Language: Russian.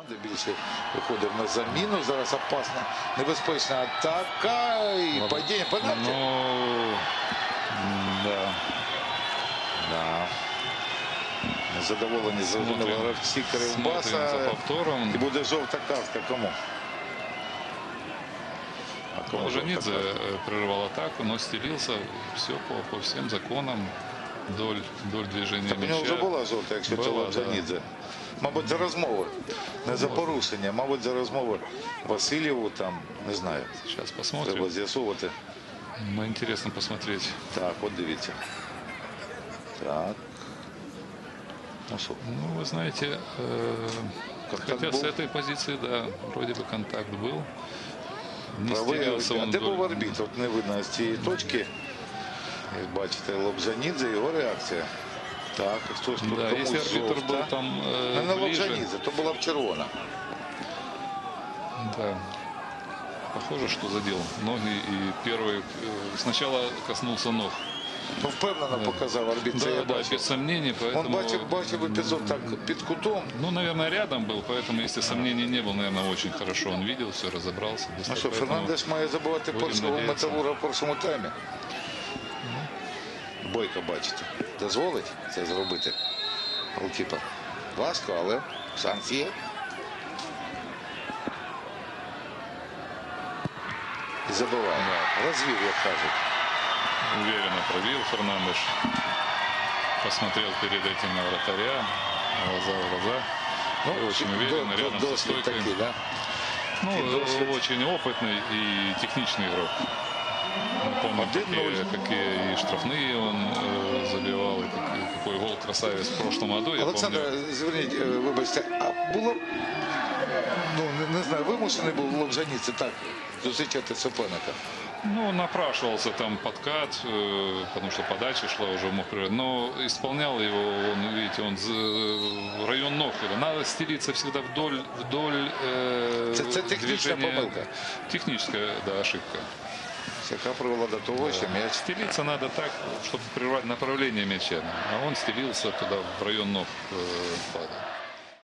команди більше виходив на заміну. Зараз опасна, небезпечна атака і падіння. Пенальті. Ну, да. Да. Незадоволені загонули Смотрим. гравці Смотрим за Кривбаса. повтором. І буде жовта картка кому? А кому жовта Ложенидзе картка? э, прерывал атаку, но стелился все по, по всем законам вдоль, вдоль движения Так у нього вже мяча. була жовта, якщо це Була, Лобзанідзе. Мабуть, за розмови. Не за порушення, мабуть, за розмови Васильєву там, не знаю. Сейчас Треба посмотрим. з'ясовувати. Ну, интересно посмотреть. Так, от дивіться. Так. Ну що, Ну, вы знаете, э, Контакт хотя был? с этой позиции, да, вроде бы контакт был. Не правий, стелился а он де вдоль- був арбітр? От не видно з цієї точки. Як бачите, Лобзанідзе, його реакція. Так, хтось тут Да, комусь если арбитр жовта. был там э, Не на ближе, Лобзанідзе, то була б червона. да, похоже, что задел ноги и первый э, сначала коснулся ног. Ну, впевнено показав арбітр. Це Да, я да, бачив. без сомнений, Он поэтому... бачив, бачив епізод так під кутом. Ну, наверное, рядом был, поэтому, если сомнений не было, наверное, очень хорошо он видел, все разобрался. Ну быстро, що, поэтому- Фернандеш має забивати будемо першого надіятися. металурга в першому таймі. Бойко, бачите. Дозволить це зробити голкіпер. Важко, але шанс є. І забиває. Розвів, як кажуть. Уверенно пробил Фернандеш. Посмотрел перед этим на вратаря, глаза в глаза. И очень до- уверенно, до- рядом со досвід стойкой. такий, да? Ну, и досвід. э, очень опытный и техничный игрок. Мы помним, Один какие, ноль. какие и штрафные он э, забивал, и какой, какой гол красавец в прошлом году, я Олександр, помню. зверніть, е, вибачте, а було, ну, не, не знаю, вимушений був Лобжаніці так зустрічати суперника. Ну, напрашивался там подкат, э, потому что подача шла уже мог прервать. Но исполнял его, он, видите, он за- в район ног. Надо стелиться всегда вдоль, вдоль э, Это- это техническая движения. помылка. Техническая, да, ошибка. Яка привела до того, що м'яч Стелиться надо так, чтобы прервать направление мяча. А он стелился туда в район ног э, падал.